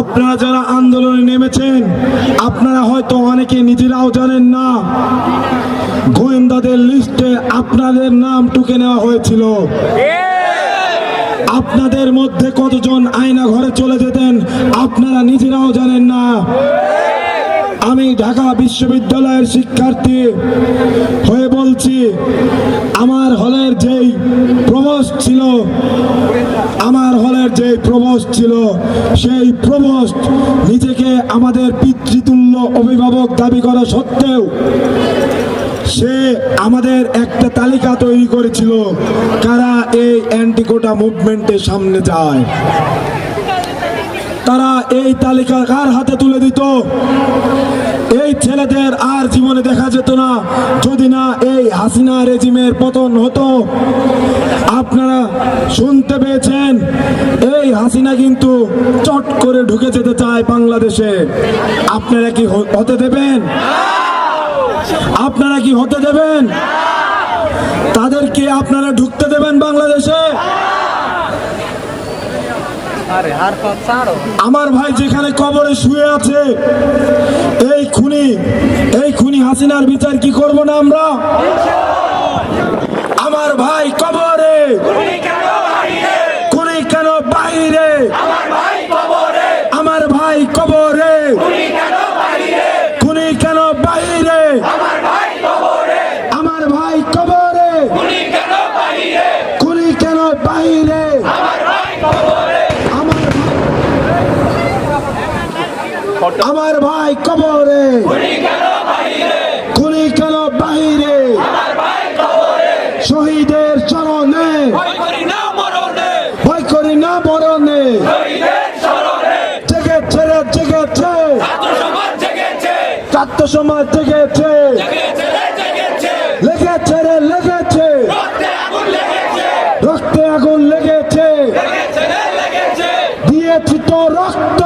আপনারা যারা আন্দোলনে নেমেছেন, আপনারা হয়তো অনেকে নিজেরাও জানেন না, গোয়েন্দাদের লিস্টে আপনাদের নাম টুকে নেওয়া হয়েছিল। আপনাদের মধ্যে কতজন আয়না ঘরে চলে যেতেন, আপনারা নিজেরাও জানেন না। আমি ঢাকা বিশ্ববিদ্যালয়ের শিক্ষার্থী হয়ে বলছি, আমার হলের যেই প্রবোস্ট ছিল, আমার হলের যে প্রবোস্ট ছিল, সেই প্রবোস্ট নিজেকে আমাদের পিতৃতুল্য অভিভাবক দাবি করা সত্ত্বেও সে আমাদের একটা তালিকা তৈরি করেছিল, কারা এই অ্যান্টিকোটা মুভমেন্টের সামনে যায়। তারা এই তালিকা কার হাতে তুলে দিত? এই ছেলেদের আর জীবনে দেখা যেত না। যদি না এই হাসিনা রেজিমের পতন হতো শুনতে পেয়েছেন? এই হাসিনা কিন্তু চট করে ঢুকে যেতে চায় বাংলাদেশে। আপনারা কি হতে দেবেন? আপনারা কি হতে দেবেন? তাদেরকে আপনারা ঢুকতে দেবেন বাংলাদেশে? আমার ভাই যেখানে কবরে শুয়ে আছে এই খুনি এই খুনি হাসিনার বিচার কি করব না আমার ভাই কবরে খুনি কেন বাইরে আমার ভাই কবরে খুনি কেন বাইরে আমার ভাই কবরে খুনি কেন বাইরে আমার আমার ভাই কবরে। খুনি কেন বাহিরে? শহীদের চরণে। ভয় করি না মরণে। জেগেছে রে জেগেছে। ছাত্র সমাজ জেগেছে। লেগেছে রে লেগেছে। রক্তে আগুন লেগেছে। দিয়েছি তো রক্ত।